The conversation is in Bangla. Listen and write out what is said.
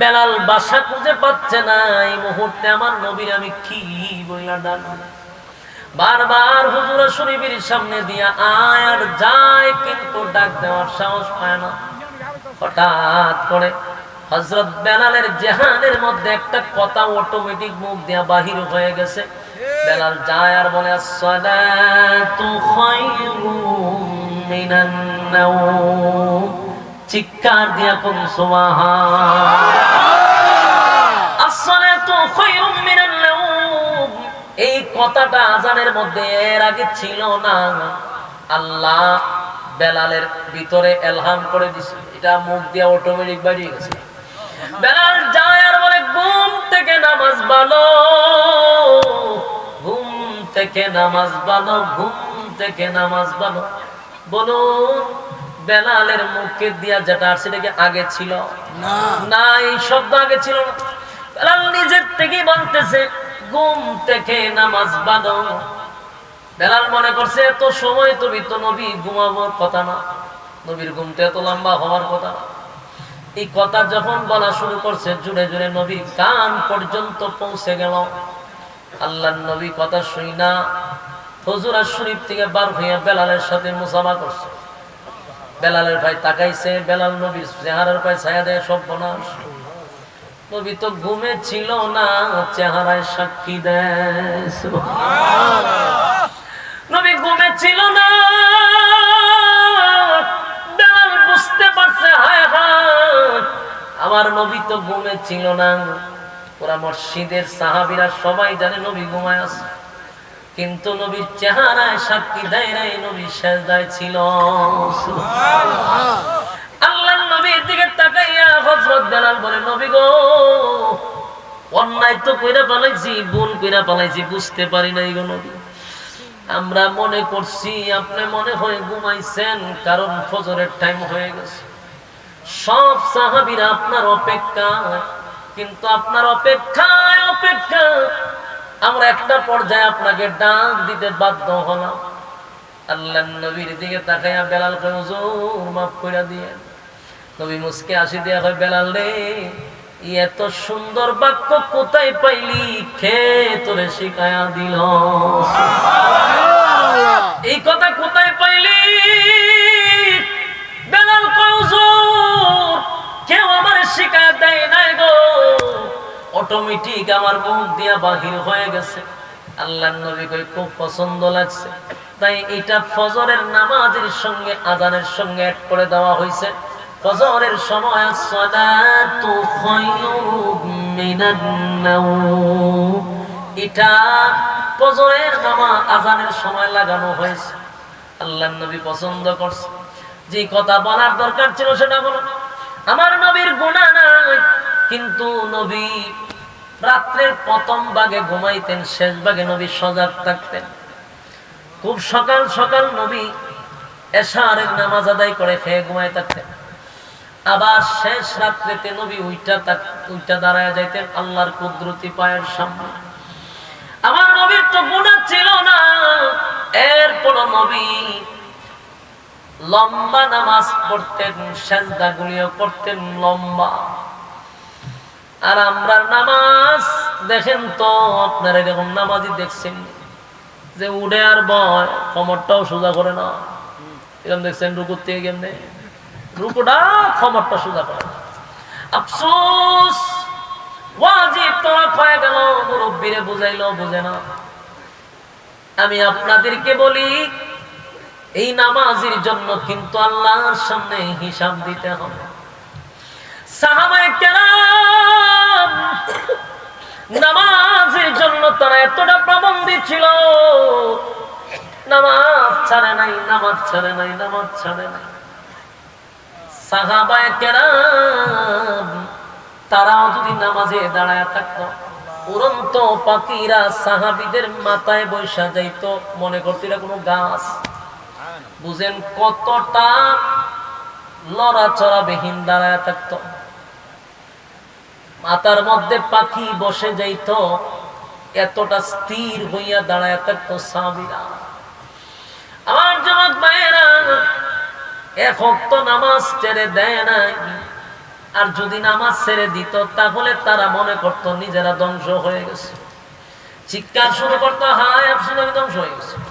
বেলাল বাসা খুঁজে পাচ্ছে না, এই মুহূর্তে আমার নবীর আমি কি বইলা ডাক? বারবার হুজুর শরীফের সামনে দিয়া আয় আর যায়, কিন্তু ডাক দেওয়ার সাহস পায় না। হঠাৎ করে হজরত বেলালের জেহানের মধ্যে একটা কথা অটোমেটিক মুখ দিয়া বাহির হয়ে গেছে। বেলাল যায় আর বলে। চিৎকার দিয়া কোন এই কথাটা আজানের মধ্যে এর আগে ছিল না। আল্লাহ বেলালের ভিতরে এলহাম করে দিছে। এটা মুখ দিয়া অটোমেটিক বাড়িয়ে গেছে। বেলাল যায় আর বলে ঘুম থেকে নামাজ বালো ঘুম থেকে নামাজ বালো ঘুম থেকে নামাজ বালো বলুন বেলালের মুখে দিয়া যেটা আর সেটা কি আগে ছিল? না এই শব্দ আগে ছিল না। নিজের থেকেই বলতেছে, ঘুম থেকে নামাজ বাঁধো বেলাল মনে করছে, এত সময় তুমি তো নবী ঘুমাবার কথা না। নবীর ঘুমটা এত লম্বা হওয়ার কথা না। এই কথা যখন বলা শুরু করছে, জুড়ে জুড়ে নবীর কান পর্যন্ত পৌঁছে গেল। আল্লাহ নবী কথা শুই না। হজুরা শরীফ থেকে বার হইয়া বেলালের সাথে মুসাফা করছে। বেলালের ভাই তাকাইছে, বেলাল নবীর চেহারার পায় ছায়া দেয় সব বনাস নবী তো ঘুমে ছিল না, চেহারায় সাক্ষী দেয়। নবী ঘুমে ছিল না বেলাল বুঝতে পারছে, হায় আমার নবী তো ঘুমে ছিল না। ওরা মসজিদের সাহাবিরা সবাই জানে নবী ঘুমায় আছে। কিন্তু নবীর চেহারায় সাক্ষী দেয় নাই, নবী সেজদায় ছিল। আল্লাহ নবীর দিকে তাকাইয়া হযরত বেলাল বলে, নবী গো, অন্যায় তো কইরা পালাইছি, ভুল কইরা পালাইছি, বুঝতে পারি নাই গো নবী। আমরা মনে করছি আপনি মনে হয় ঘুমাইছেন, কারণ ফজরের টাইম হয়ে গেছে। সব সাহাবীরা আপনার অপেক্ষা, কিন্তু আপনার অপেক্ষায় অপেক্ষা আমরা একটা পর্যায়ে আপনাকে ডাক দিতে বাধ্য হলাম। আল্লাহ নবীর দিকে তাকাইয়া বেলাল হুজুর, মাফ করে দিয়ে নবী মুসকে আসি দিয়া হয় বেলাল রে এত সুন্দর বাক্য কোথায় পাইলি? খে তোরে শিখায়া দিল? এই কথা কোথায় পাইলি? বেলাল কেউ আমার শিখায় দেয় নাই গো। অটোমেটিক আমার মুখ দিয়া বাহির হয়ে গেছে। আল্লাহ নবী কই খুব পছন্দ লাগছে। তাই এটা ফজরের নামাজের সঙ্গে আজানের সঙ্গে অ্যাড করে দেওয়া হয়েছে ফজরের সময় খায়রুম মিনান নাওম। এটা ফজরের নামাজ আজানের সময় লাগানো হয়েছে। আল্লাহ নবী পছন্দ করছে। যে কথা বলার দরকার ছিল সেটা বলো। আমার নবীর গুণা নাই, কিন্তু নবী রাত্রের প্রথম ভাগে ঘুমাইতেন, শেষ ভাগে নবী সজাগ থাকতেন। খুব সকাল সকাল নবী এশারের নামাজ আদায় করে খেয়ে ঘুমাই থাকতেন। আবার শেষ রাত্রিতে নবী উইটা উইটা দাঁড়ায় যাইতেন আল্লাহর কুদরতি পায়ের সামনে। আমার নবীর তো গুণা ছিল না। এরপর নবী লম্বা নামাজ পড়তেন, সেজদা গুলিও করতেন লম্বা। আর আমরা নামাজ, দেখেন তো, আপনারা এরকম নামাজই দেখছেন যে উঠে আর বয়, কমরটাও সোজা করে না। এরকম দেখছেন রুকুর থেকে কেমনে? রুকুটা কমরটা সোজা করে। আফসোস আমি আপনাদেরকে বলি, এই নামাজের জন্য কিন্তু আল্লাহর সামনে হিসাব দিতে হবে। সাহাবায়ে নামাজের জন্য তারা এতটা প্রবন্ধী ছিল। নামাজ ছাড়ে নাই, নামাজ ছাড়ে নাই, নামাজ ছাড়ে নাই। সাহাবায়ে কেরাম, তারাও যদি নামাজে দাঁড়ায় থাকতো, উড়ন্ত পাখিরা সাহাবিদের মাথায় বৈশা যাইত, মনে এটা কোনো গাছ। বুঝেন কতটা লড়াচড়া বিহীন দাঁড়ায় থাকতো। মাথার মধ্যে পাখি বসে যাইত, এতটা স্থির হইয়া দাঁড়ায় থাকতো সাহাবিরা। আমার জমক ভাইয়েরা এক নামাজ ছেড়ে দেয় নাই। আর যদি নামাজ ছেড়ে দিত, তাহলে তারা মনে করত, নিজেরা ধ্বংস হয়ে গেছে। চিৎকার শুরু করতো, হায় আমি ধ্বংস হয়ে গেছে।